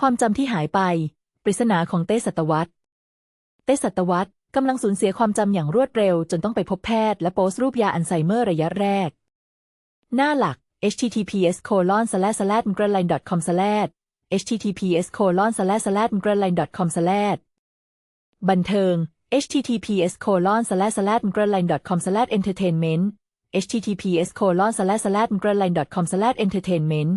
ความจำที่หายไป ปริศนาของเต้สัตวัตเต้สัตวัตกำลังสูญเสียความจำอย่างรวดเร็ว จนต้องไปพบแพทย์และโพสต์รูปยาอัลไซเมอร์ระยะแรก หน้าหลัก https colon slash slash m g r e l i n e com slash https colon slash slash m g r e l i n e com slash บันเทิง https colon slash slash m g r e l i n e com slash entertainment https colon slash slash m g r e l i n e com slash entertainment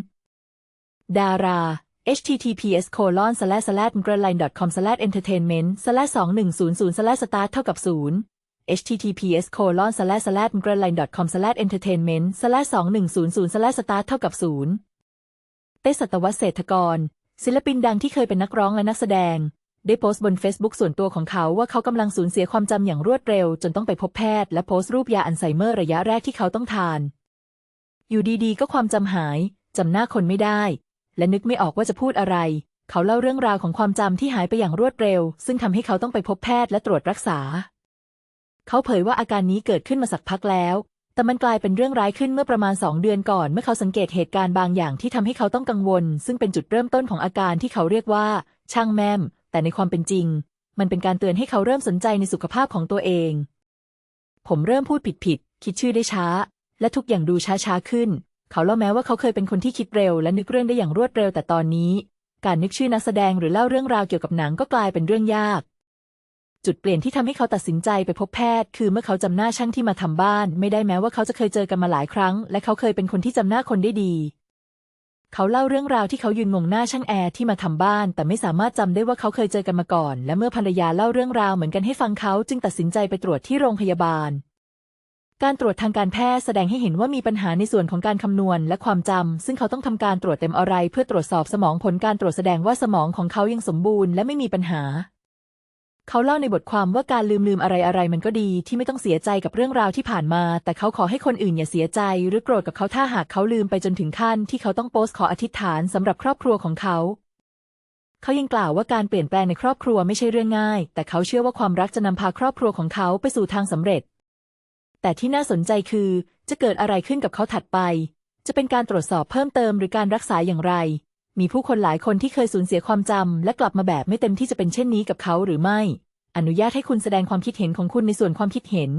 ดารา https colon slash slash g r e l i n e com slash entertainment slash 2100 slash start เท่ากับ 0 https colon slash slash g r e l i n e com slash entertainment slash 2100 slash start เท่ากับ 0 เต้สัตวัฒน์เศรษฐกร ศิลปินดังที่เคยเป็นนักร้องและนักแสดง ได้โพสต์บน Facebook ส่วนตัวของเขาว่าเขากำลังสูญเสียความจำอย่างรวดเร็ว จนต้องไปพบแพทย์และโพสต์รูปยาอัลไซเมอร์ระยะแรกที่เขาต้องทาน อยู่ดีๆ ก็ความจำหายจำหน้าคนไม่ได้ และนึกไม่ออกว่าจะพูดอะไร เขาเล่าเรื่องราวของความจำที่หายไปอย่างรวดเร็ว ซึ่งทำให้เขาต้องไปพบแพทย์และตรวจรักษา เขาเผยว่าอาการนี้เกิดขึ้นมาสักพักแล้ว แต่มันกลายเป็นเรื่องร้ายขึ้นเมื่อประมาณสองเดือนก่อน เมื่อเขาสังเกตเหตุการณ์บางอย่างที่ทำให้เขาต้องกังวล ซึ่งเป็นจุดเริ่มต้นของอาการที่เขาเรียกว่า ช่างแมมแต่ในความเป็นจริง มันเป็นการเตือนให้เขาเริ่มสนใจในสุขภาพของตัวเอง ผมเริ่มพูดผิดๆคิดชื่อได้ช้า และทุกอย่างดูช้าๆขึ้น เขาเล่าแม้ว่าเขาเคยเป็นคนที่คิดเร็ว และนึกเรื่องได้อย่างรวดเร็วแต่ตอนนี้ การนึกชื่อนักแสดงหรือเล่าเรื่องราวเกี่ยวกับหนังก็กลายเป็นเรื่องยาก จุดเปลี่ยนที่ทำให้เขาตัดสินใจไปพบแพทย์ คือเมื่อเขาจำหน้าช่างที่มาทำบ้าน ไม่ได้แม้ว่าเขาจะเคยเจอกันมาหลายครั้ง และเขาเคยเป็นคนที่จำหน้าคนได้ดีเขาเล่าเรื่องราวที่เขายืนงงหน้าช่างแอร์ที่มาทำบ้าน แต่ไม่สามารถจำได้ว่าเขาเคยเจอกันมาก่อน และเมื่อภรรยาเล่าเรื่องราวเหมือนกันให้ฟังเขาจึงตัดสินใจไปตรวจที่โรงพยาบาล การตรวจทางการแพทย์แสดงให้เห็นว่ามีปัญหาในส่วนของการคำนวณและความจำ ซึ่งเขาต้องทำการตรวจเต็มอะไร เพื่อตรวจสอบสมองผลการตรวจแสดงว่าสมองของเขายังสมบูรณ์และไม่มีปัญหา เขาเล่าในบทความว่าการลืมลืมอะไรอะไรมันก็ดีที่ไม่ต้องเสียใจกับเรื่องราวที่ผ่านมา แต่เขาขอให้คนอื่นอย่าเสียใจ หรือโกรธกับเขาถ้าหากเขาลืมไปจนถึงขั้น ที่เขาต้องโพสต์ขออธิษฐานสำหรับครอบครัวของเขาเขายังกล่าวว่าการเปลี่ยนแปลงในครอบครัวไม่ใช่เรื่องง่าย แต่เขาเชื่อว่าความรักจะนำพาครอบครัวของเขาไปสู่ทางสำเร็จ แต่ที่น่าสนใจคือจะเกิดอะไรขึ้นกับเขาถัดไป จะเป็นการตรวจสอบเพิ่มเติมหรือการรักษาอย่างไร มีผู้คนหลายคนที่เคยสูญเสียความจำและกลับมาแบบไม่เต็มที่จะเป็นเช่นนี้กับเขาหรือไม่ อนุญาตให้คุณแสดงความคิดเห็นของคุณในส่วนความคิดเห็น